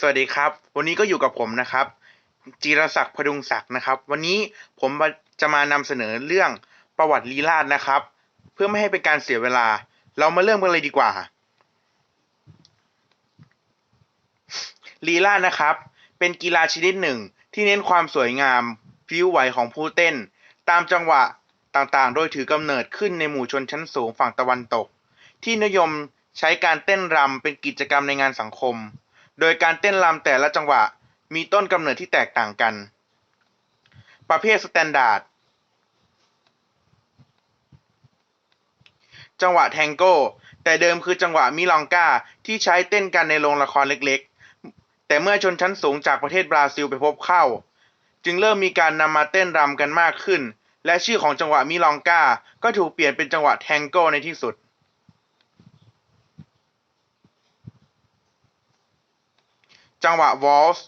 สวัสดีครับ วันนี้ก็อยู่กับผมนะครับ จีรศักดิ์พดุงศักดิ์นะครับ วันนี้ผมจะมานำเสนอเรื่องประวัติลีลาศนะครับ เพื่อไม่ให้เป็นการเสียเวลา เรามาเริ่มกันเลยดีกว่าลีลาศนะครับ เป็นกีฬาชนิดหนึ่ง ที่เน้นความสวยงามพริ้วไหวของผู้เต้น ตามจังหวะต่างๆ โดยถือกำเนิดขึ้นในหมู่ชนชั้นสูงฝั่งตะวันตก ที่นิยมใช้การเต้นรำเป็นกิจกรรมในงานสังคม โดยการเต้นรำแต่ละจังหวะมีต้นกำเนิดที่แตกต่างกัน ประเภทสแตนดาร์ดจังหวะแทงโก้ แต่เดิมคือจังหวะมิลองกาที่ใช้เต้นกันในโรงละครเล็กๆ แต่เมื่อชนชั้นสูงจากประเทศบราซิลไปพบเข้า จึงเริ่มมีการนำมาเต้นรำกันมากขึ้น และชื่อของจังหวะมิลองกาก็ถูกเปลี่ยนเป็นจังหวะแทงโก้ในที่สุด จังหวะวอลส์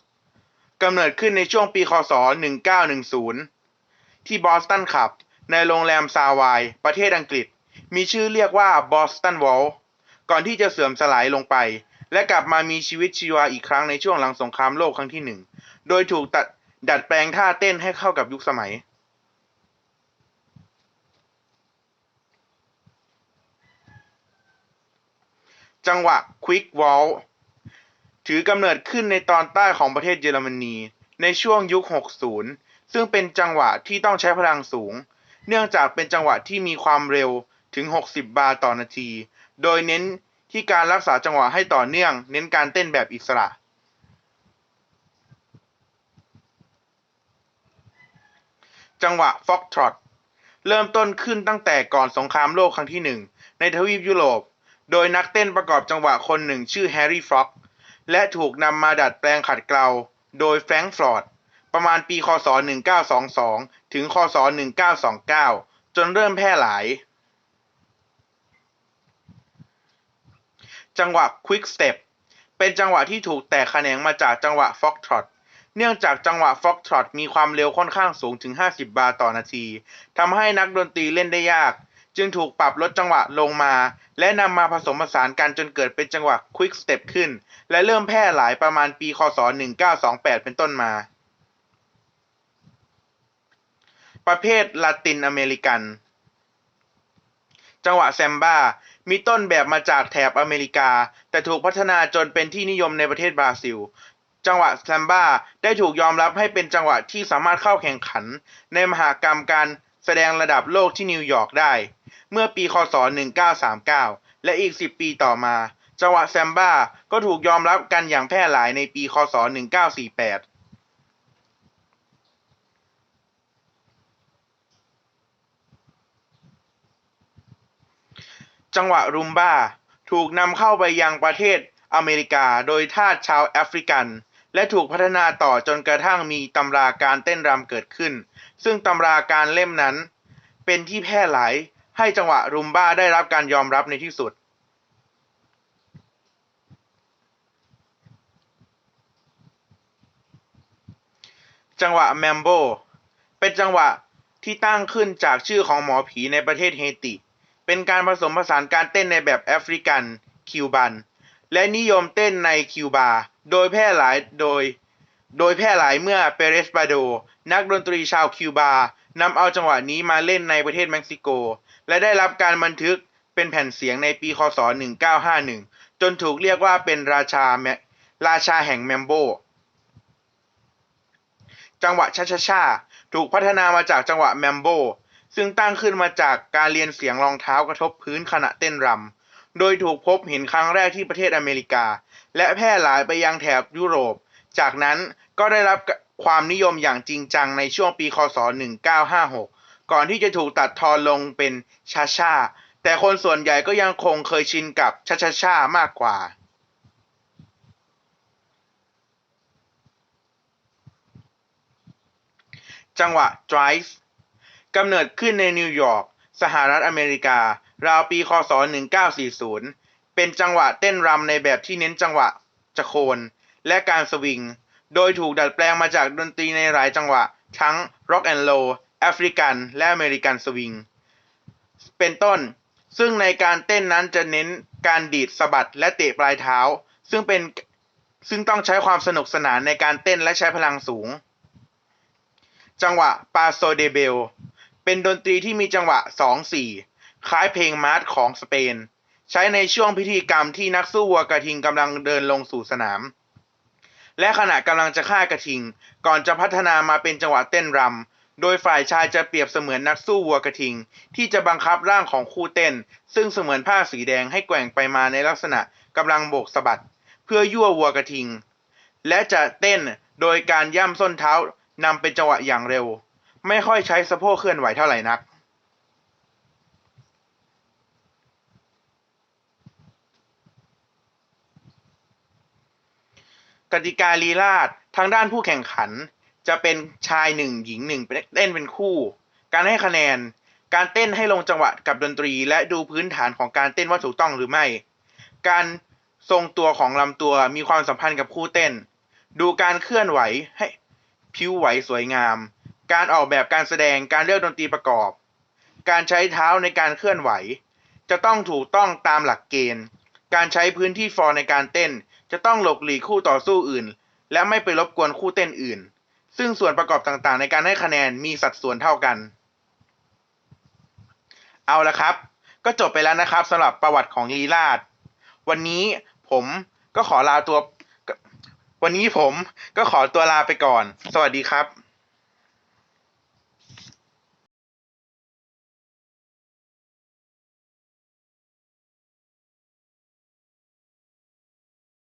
กำเนิดขึ้นในช่วงปีคศ 1910 ที่บอสตันคลับ ในโรงแรมซาวาย ประเทศอังกฤษ มีชื่อเรียกว่าบอสตันวอลก่อนที่จะเสื่อมสลายลงไป และกลับมามีชีวิตชีวาอีกครั้งในช่วงหลังสงครามโลกครั้งที่หนึ่ง โดยถูกตัดดัดแปลงท่าเต้นให้เข้ากับยุคสมัย จังหวะควิกวอล ถือกำเนิดขึ้นในตอนใต้ของประเทศเยอรมนีในช่วงยุค 60 ซึ่งเป็นจังหวะที่ต้องใช้พลังสูง เนื่องจากเป็นจังหวะที่มีความเร็วถึง 60 บาร์ต่อนาที โดยเน้นที่การรักษาจังหวะให้ต่อเนื่อง เน้นการเต้นแบบอิสระ จังหวะฟ็อกทรอตเริ่มต้นขึ้นตั้งแต่ก่อนสงครามโลกครั้งที่หนึ่งในทวีปยุโรป โดยนักเต้นประกอบจังหวะคนหนึ่งชื่อแฮร์รี่ฟ็อก และถูกนำมาดัดแปลงขัดเกลา โดยแฟรงค์ฟลอร์ด ประมาณปี คศ 1922 ถึง คศ 1929 จนเริ่มแพร่หลาย จังหวะ Quick Step เป็นจังหวะที่ถูกแตกแขนงมาจากจังหวะ Fox Trot เนื่องจากจังหวะ Fox Trot มีความเร็วค่อนข้างสูงถึง 50 บาร์ต่อนาทีทำให้นักดนตรีเล่นได้ยาก จึงถูกปรับลดจังหวะลงมา และนำมาผสมผสานกันจนเกิดเป็นจังหวะ Quick Step ขึ้น และเริ่มแพร่หลายประมาณปีคศ 1928 เป็นต้นมา ประเภทลาตินอเมริกัน จังหวะแซมบ้า มีต้นแบบมาจากแถบอเมริกา แต่ถูกพัฒนาจนเป็นที่นิยมในประเทศบราซิลจังหวะแซมบ้าได้ถูกยอมรับให้เป็นจังหวะที่สามารถเข้าแข่งขัน ในมหากรรมการ แสดงระดับโลกที่นิวยอร์กได้ เมื่อปีคศ 1939 และอีก 10 ปีต่อมาจังหวะแซมบ้าก็ถูกยอมรับกันอย่างแพร่หลายในปีคศ 1948จังหวะรุมบ้า ถูกนำเข้าไปยังประเทศอเมริกาโดยทาสชาวแอฟริกัน และถูกพัฒนาต่อจนกระทั่งมีตำราการเต้นรำเกิดขึ้น ซึ่งตำราการเล่มนั้น เป็นที่แพร่หลายให้จังหวะรุมบ้าได้รับการยอมรับในที่สุด จังหวะแมมโบเป็นจังหวะที่ตั้งขึ้นจากชื่อของหมอผีในประเทศเฮติ เป็นการผสมผสานการเต้นในแบบแอฟริกัน คิวบัน และนิยมเต้นในคิวบา โดยแพร่หลายโดย โดยแพร่หลายเมื่อเปเรสบาโด นักดนตรีชาวคิวบานำเอาจังหวะนี้มาเล่นในประเทศเม็กซิโก และได้รับการบันทึกเป็นแผ่นเสียงในปีคศ 1951 จนถูกเรียกว่าเป็นราชาแมราชาแห่งแมมโบ จังหวะชาชาชาถูกพัฒนามาจากจังหวะแมมโบ ซึ่งตั้งขึ้นมาจากการเรียนเสียงรองเท้ากระทบพื้นขณะเต้นรำ โดยถูกพบเห็นครั้งแรกที่ประเทศอเมริกา และแพร่หลายไปยังแถบยุโรป จากนั้นก็ได้รับความนิยมอย่างจริงจังในช่วงปีคศ 1956 ก่อนที่จะถูกตัดทอนลงเป็นชาชาแต่คนส่วนใหญ่ก็ยังคงเคยชินกับชาชาชามากกว่า จังหวะ Drive กำเนิดขึ้นในนิวยอร์ก สหรัฐอเมริกา ราวปีคศ 1940 เป็นจังหวะเต้นรำในแบบที่เน้นจังหวะจะโคน และการสวิง โดยถูกดัดแปลงมาจากดนตรีในหลายจังหวะ ทั้ง Rock and Roll แอฟริกัน และอเมริกันสวิง เป็นต้น ซึ่งในการเต้นนั้นจะเน้นการดีดสะบัดและเตะปลายเท้า ซึ่งเป็นซึ่งต้องใช้ความสนุกสนานในการเต้นและใช้พลังสูง จังหวะปาโซเดเบล เป็นดนตรีที่มีจังหวะ 2-4 คล้ายเพลงมาร์ชของสเปน ใช้ในช่วงพิธีกรรมที่นักสู้วัวกระทิงกำลังเดินลงสู่สนาม และขณะกำลังจะฆ่ากระทิง ก่อนจะพัฒนามาเป็นจังหวะเต้นรำ โดยฝ่ายชายจะเปรียบเสมือนนักสู้วัวกระทิง ที่จะบังคับร่างของคู่เต้น ซึ่งเสมือนผ้าสีแดงให้แกว่งไปมาในลักษณะกำลังโบกสะบัด เพื่อยั่ววัวกระทิง และจะเต้นโดยการย่ำส้นเท้านำเป็นจังหวะอย่างเร็ว ไม่ค่อยใช้สะโพกเคลื่อนไหวเท่าไหร่นัก กติกาลีลาดทางด้านผู้แข่งขัน จะเป็นชายหนึ่งหญิงหนึ่งเต้นเป็นคู่ การให้คะแนน การเต้นให้ลงจังหวะกับดนตรี และดูพื้นฐานของการเต้นว่าถูกต้องหรือไม่ การทรงตัวของลำตัวมีความสัมพันธ์กับคู่เต้น ดูการเคลื่อนไหวให้ผิวไหวสวยงาม การออกแบบการแสดงการเลือกดนตรีประกอบ การใช้เท้าในการเคลื่อนไหว จะต้องถูกต้องตามหลักเกณฑ์ การใช้พื้นที่ฟอร์ในการเต้น จะต้องหลบหลีกคู่ต่อสู้อื่น และไม่ไปรบกวนคู่เต้นอื่น ซึ่งส่วนประกอบต่างๆ ในการให้คะแนนมีสัดส่วนเท่ากัน เอาละครับ ก็จบไปแล้วนะครับสำหรับประวัติของลีลาด วันนี้ผมก็ขอลาตัว วันนี้ผมก็ขอตัวลาไปก่อน สวัสดีครับ